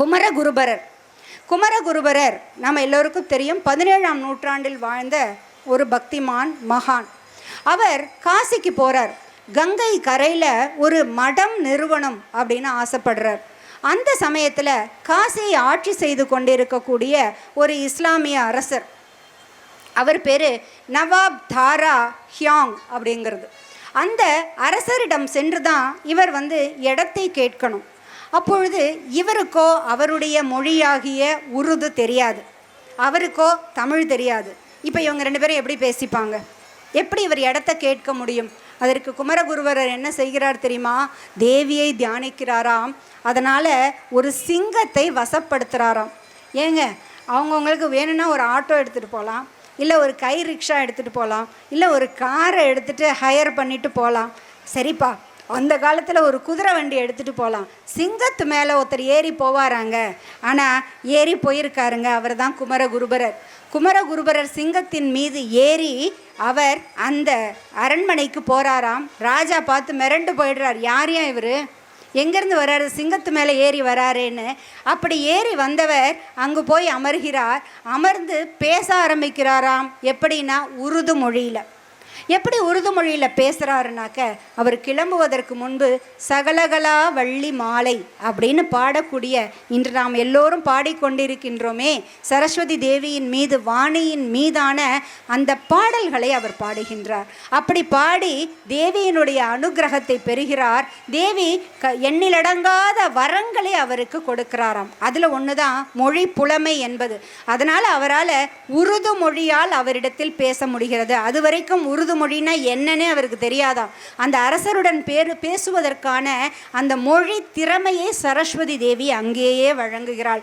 குமரகுருபரர். குமரகுருபரர் நம்ம எல்லோருக்கும் தெரியும் பதினேழாம் நூற்றாண்டில் வாழ்ந்த ஒரு பக்திமான் மகான். அவர் காசிக்கு போகிறார் கங்கை கரையில் ஒரு மடம் நிறுவனம் அப்படின்னு ஆசைப்படுறார். அந்த சமயத்தில் காசியை ஆட்சி செய்து கொண்டிருக்கக்கூடிய ஒரு இஸ்லாமிய அரசர். அவர் பேர் நவாப் தாரா ஹியாங் அப்படிங்கிறது. அந்த அரசரிடம் சென்று தான் இவர் வந்து இடத்தை கேட்கணும். அப்பொழுது இவருக்கோ அவருடைய மொழியாகிய உருது தெரியாது. அவருக்கோ தமிழ் தெரியாது. இப்போ இவங்க ரெண்டு பேரும் எப்படி பேசிப்பாங்க? எப்படி இவர் இடத்த கேட்க முடியும்? அதற்கு குமரகுருவரர் என்ன செய்கிறார் தெரியுமா? தேவியை தியானிக்கிறாராம். அதனால் ஒரு சிங்கத்தை வசப்படுத்துகிறாராம் ஏங்க அவங்கவுங்களுக்கு வேணும்னா ஒரு ஆட்டோ எடுத்துகிட்டு போகலாம் இல்லை ஒரு கை ரிக்ஷா எடுத்துகிட்டு போகலாம் இல்லை ஒரு காரை எடுத்துகிட்டு ஹையர் பண்ணிட்டு போகலாம் சரிப்பா அந்த காலத்தில் ஒரு குதிரை வண்டி எடுத்துகிட்டு போகலாம் சிங்கத்து மேலே ஒருத்தர் ஏறி போவாராங்க. ஆனால் ஏறி போயிருக்காருங்க. அவர் தான் குமரகுருபரர். குமரகுருபரர் சிங்கத்தின் மீது ஏறி அவர் அந்த அரண்மனைக்கு போகிறாராம் ராஜா பார்த்து மிரண்டு போயிடுறார். யார் ஏன் இவர்? எங்கேருந்து வராரு சிங்கத்து மேலே ஏறி வராருன்னு. அப்படி ஏறி வந்தவர் அங்கே போய் அமர்கிறார். அமர்ந்து பேச ஆரம்பிக்கிறாராம். எப்படின்னா உருது மொழியில். எப்படி உருது மொழியில் பேசுகிறாருனாக்க அவர் கிளம்புவதற்கு முன்பு சகலகலா வள்ளி மாலை அப்படின்னு பாடக்கூடிய இன்று நாம் எல்லோரும் பாடிக்கொண்டிருக்கின்றோமே சரஸ்வதி தேவியின் மீது வாணியின் மீதான அந்த பாடல்களை அவர் பாடுகின்றார். அப்படி பாடி தேவியினுடைய அனுகிரகத்தை பெறுகிறார். தேவி க எண்ணிலடங்காத வரங்களை அவருக்கு கொடுக்கிறாராம். அதில் ஒன்று தான் மொழி புலமை என்பது. அதனால் அவரால் உருது மொழியால் அவரிடத்தில் பேச முடிகிறது. அது வரைக்கும் உருது மொழினா என்னன்னே அவருக்கு தெரியாதாம். அந்த அரசருடன் பேர் பேசுவதற்கான அந்த மொழி திறமையை சரஸ்வதி தேவி அங்கேயே வழங்குகிறாள்.